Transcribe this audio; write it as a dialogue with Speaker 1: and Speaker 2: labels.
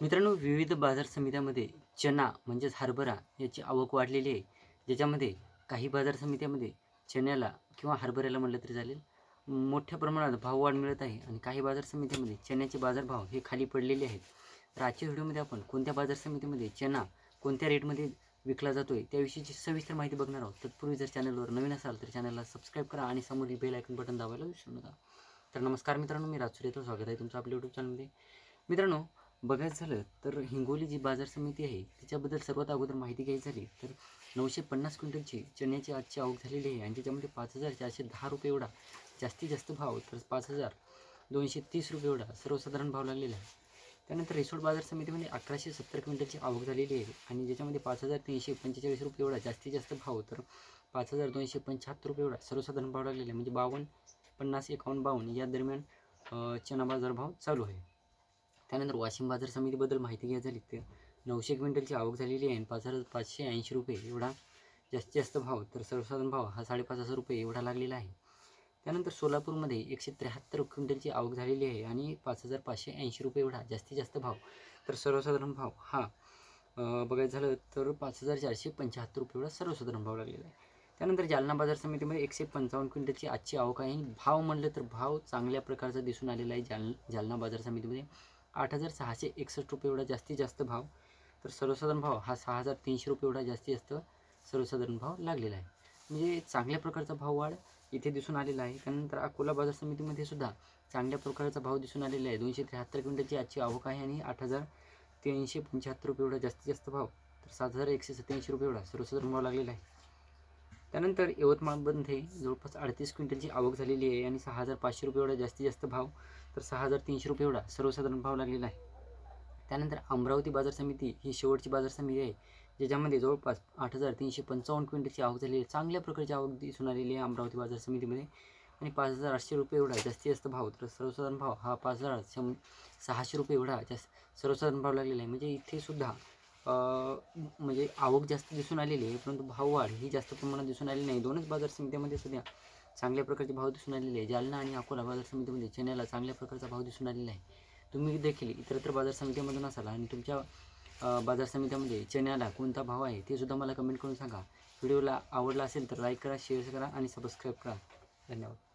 Speaker 1: मित्रांनो विविध बाजार समित्यामध्ये चना म्हणजेच हरभरा याची आवक वाढलेली आहे. ज्याच्यामध्ये काही बाजार समित्यामध्ये चण्याला किंवा हरभऱ्याला म्हटलं तरी चालेल मोठ्या प्रमाणात भाववाढ मिळत आहे आणि काही बाजार समित्यामध्ये चण्याचे बाजारभाव हे खाली पडलेले आहेत. तर आजच्या व्हिडिओमध्ये आपण कोणत्या बाजार समितीमध्ये चना कोणत्या रेटमध्ये विकला जातो आहे त्याविषयीची सविस्तर माहिती बघणार आहोत. तत्पूर्वी जर चॅनलवर नवीन असाल तर चॅनलला सबस्क्राईब करा आणि समोरील बेल आयकन बटन दाबायला विसरू नका. तर नमस्कार मित्रांनो मी राजसूर येतो. स्वागत आहे तुमचं आपल्या यूट्यूब चॅनलमध्ये मित्रांनो बघायचं झालं तर हिंगोली जी बाजार समिती आहे तिच्याबद्दल सर्वात अगोदर माहिती घ्यायची झाली तर नऊशे पन्नास क्विंटलची चण्याची आजची आवक झालेली आहे आणि त्याच्यामध्ये पाच हजार चारशे दहा रुपये एवढा जास्तीत जास्त भाव तर पाच हजार दोनशे तीस रुपये एवढा सर्वसाधारण भाव लागलेला आहे. त्यानंतर रिसोड बाजार समितीमध्ये अकराशे सत्तर क्विंटलची आवक झालेली आहे आणि ज्याच्यामध्ये पाच हजार तीनशे पंचेचाळीस रुपये एवढा जास्तीत जास्त भाव तर पाच हजार दोनशे पंच्याहत्तर रुपये एवढा सर्वसाधारण भाव लागलेला आहे. म्हणजे बावन्न पन्नास एकावन्न बावन्न या दरम्यान चना बाजार भाव चालू आहे. त्यानंतर वाशिम बाजार समितीबद्दल माहिती घ्यायची झाली तर नऊशे क्विंटलची आवक झालेली आहे आणि पाच हजार पाचशे ऐंशी रुपये एवढा जास्तीत जास्त भाव तर सर्वसाधारण भाव हा साडेपाच हजार रुपये एवढा लागलेला आहे. त्यानंतर सोलापूरमध्ये एकशे त्र्याहत्तर क्विंटलची आवक झालेली आहे आणि पाच हजार पाचशे ऐंशी रुपये एवढा जास्तीत जास्त भाव तर सर्वसाधारण भाव हा बघायचं झालं तर पाच हजार चारशे पंच्याहत्तर रुपये एवढा सर्वसाधारण भाव लागलेला आहे. त्यानंतर जालना बाजार समितीमध्ये एकशे पंचावन्न क्विंटलची आजची आवक आहे आणि भाव म्हणलं तर भाव चांगल्या प्रकारचा दिसून आलेला आहे जाल जालना बाजार समितीमध्ये. आठ हजार सहाशे एकसष्ट रुपये एवढा जास्तीत जास्त भाव. तर सर्वसाधारण भाव हा सहा हजार तीनशे रुपये एवढा जास्तीत जास्त सर्वसाधारण भाव लागलेला आहे. म्हणजे चांगल्या प्रकारचा भाव वाढ इथे दिसून आलेला आहे. त्यानंतर अकोला बाजार समितीमध्ये सुद्धा चांगल्या प्रकारचा भाव दिसून आलेला आहे. दोनशे त्र्याहत्तर क्विंटलची आजची आवक आहे आणि आठ हजार तीनशे पंच्याहत्तर रुपये एवढा जास्तीत जास्त भाव. तर सात हजार एकशे सत्याऐंशी रुपये एवढा सर्वसाधारण भाव लागलेला आहे. त्यानंतर यवतमाळमध्ये जवळपास अडतीस क्विंटलची आवक झालेली आहे आणि सहा हजार पाचशे रुपये एवढा जास्तीत जास्त भाव तर सहा हजार तीनशे रुपये एवढा सर्वसाधारण भाव लागलेला आहे. त्यानंतर अमरावती बाजार समिती ही शेवटची बाजार समिती आहे ज्याच्यामध्ये जवळपास आठ हजार तीनशे पंचावन्न क्विंटलची आवक झालेली आहे. चांगल्या प्रकारची आवक दिसून आलेली आहे अमरावती बाजार समितीमध्ये. आणि पाच हजार आठशे रुपये एवढा जास्तीत जास्त भाव तर सर्वसाधारण भाव हा पाच हजार शं सहाशे रुपये एवढा जास्त सर्वसाधारण भाव लागलेला आहे. म्हणजे इथे सुद्धा म्हणजे आवक जास्त दिसून आलेली आहे परंतु भाववाढ ही जास्त प्रमाणात दिसून आलेली नाही. दोनच बाजार समित्यामध्ये सध्या चांगल्या प्रकारचे भाव दिसून आलेले आहे. जालना आणि अकोला बाजार समितीमध्ये चण्याला चांगल्या प्रकारचा भाव दिसून आलेला आहे. तुम्ही देखील इतरत्र बाजार समितीमधून असाल आणि तुमच्या बाजार समित्यामध्ये चण्याला कोणता भाव आहे ते सुद्धा मला कमेंट करून सांगा. व्हिडिओला आवडला असेल तर लाईक करा शेअर करा आणि सबस्क्राईब करा. धन्यवाद.